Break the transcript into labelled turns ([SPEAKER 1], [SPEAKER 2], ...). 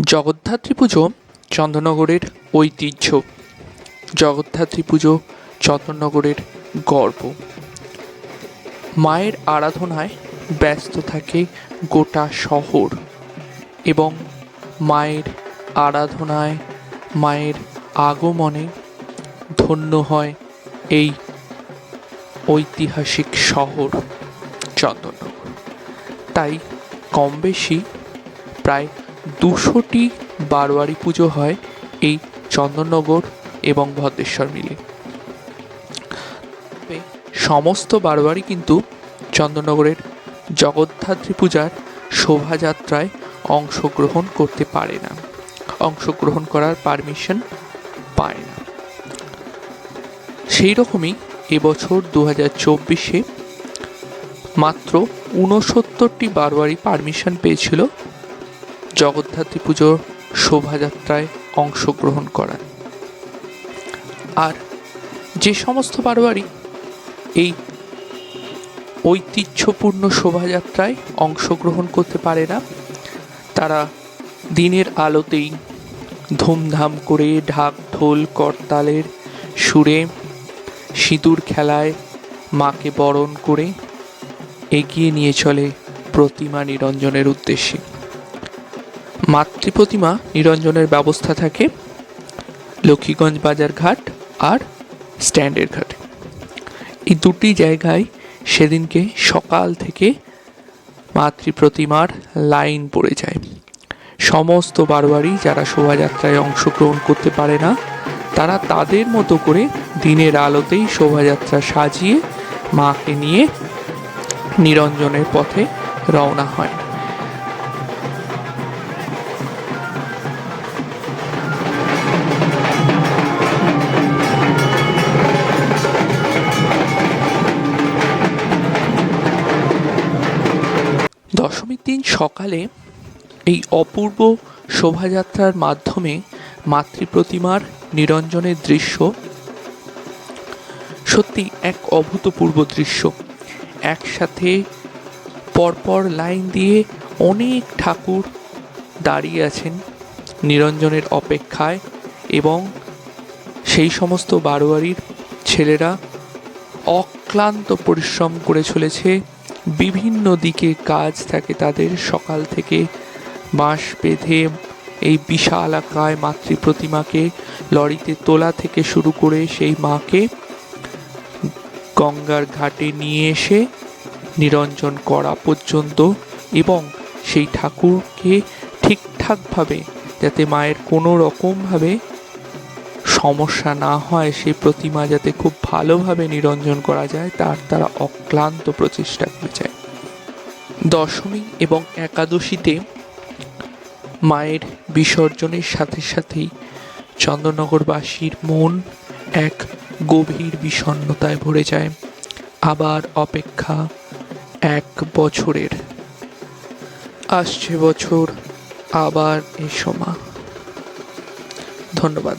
[SPEAKER 1] জগদ্ধাত্রী পুজো চন্দননগরের ঐতিহ্য। জগদ্ধাত্রী পুজো চন্দননগরের গর্ব। মায়ের আরাধনায় ব্যস্ত থাকে গোটা শহর এবং মায়ের আরাধনায়, মায়ের আগমনে ধন্য হয় এই ঐতিহাসিক শহর চন্দননগর। তাই কম বেশি প্রায় দুশোটি বারোয়ারি পুজো হয় এই চন্দননগর এবং ভদ্রেশ্বর মিলে। সমস্ত বারোয়ারি কিন্তু চন্দননগরের জগদ্ধাত্রী পূজার শোভাযাত্রায় অংশগ্রহণ করতে পারে না। অংশগ্রহণ করার পারমিশন পায় না। সেই রকমই এবছর দু হাজার চব্বিশে মাত্র ঊনসত্তরটি বারোয়ারি পারমিশন পেয়েছিল জগদ্ধাত্রী পুজোর শোভাযাত্রায় অংশগ্রহণ করার। আর যে সমস্ত বারোয়ারি এই ঐতিহ্যপূর্ণ শোভাযাত্রায় অংশগ্রহণ করতে পারে না, তারা দিনের আলোতেই ধুমধাম করে ঢাক, ঢোল, করতালের সুরে সিঁদুর খেলায় মাকে বরণ করে এগিয়ে নিয়ে চলে প্রতিমা নিরঞ্জনের উদ্দেশ্যে। মাতৃ প্রতিমা নিরঞ্জনের ব্যবস্থা থাকে লক্ষ্মীগঞ্জ বাজার ঘাট আর স্ট্যান্ডের ঘাটে। এই দুটি জায়গায় সেদিনকে সকাল থেকে মাতৃ প্রতিমার লাইন পড়ে যায়। সমস্ত বারবারই যারা শোভাযাত্রায় অংশগ্রহণ করতে পারে না, তারা তাদের মতো করে দিনের আলোতেই শোভাযাত্রা সাজিয়ে মাকে নিয়ে নিরঞ্জনের পথে রওনা হয়। দশমীর দিন সকালে এই অপূর্ব শোভাযাত্রার মাধ্যমে মাতৃ প্রতিমার নিরঞ্জনের দৃশ্য সত্যি এক অভূতপূর্ব দৃশ্য। একসাথে পরপর লাইন দিয়ে অনেক ঠাকুর দাঁড়িয়ে আছেন নিরঞ্জনের অপেক্ষায় এবং সেই সমস্ত বারোয়ারির ছেলেরা অক্লান্ত পরিশ্রম করে চলেছে বিভিন্ন দিকে কাজ থাকে তাদের সকাল থেকে বাঁশ বেঁধে এই বিশাল আকায় মাতৃ প্রতিমাকে লরিতে তোলা থেকে শুরু করে সেই মাকে গঙ্গার ঘাটে নিয়ে এসে নিরঞ্জন করা পর্যন্ত এবং সেই ঠাকুরকে ঠিকঠাকভাবে যাতে মায়ের কোনো রকমভাবে সমস্যা না হয়, সেই প্রতিমা যাতে খুব ভালোভাবে নিরঞ্জন করা যায়, তার তারা অক্লান্ত প্রচেষ্টা করে যায়। দশমী এবং একাদশীতে মায়ের বিসর্জনের সাথে সাথেই চন্দননগরবাসীর মন এক গভীর বিষণ্ণতায় ভরে যায়। আবার অপেক্ষা এক বছরের। আসছে বছর, আবার এসো মা। ধন্যবাদ।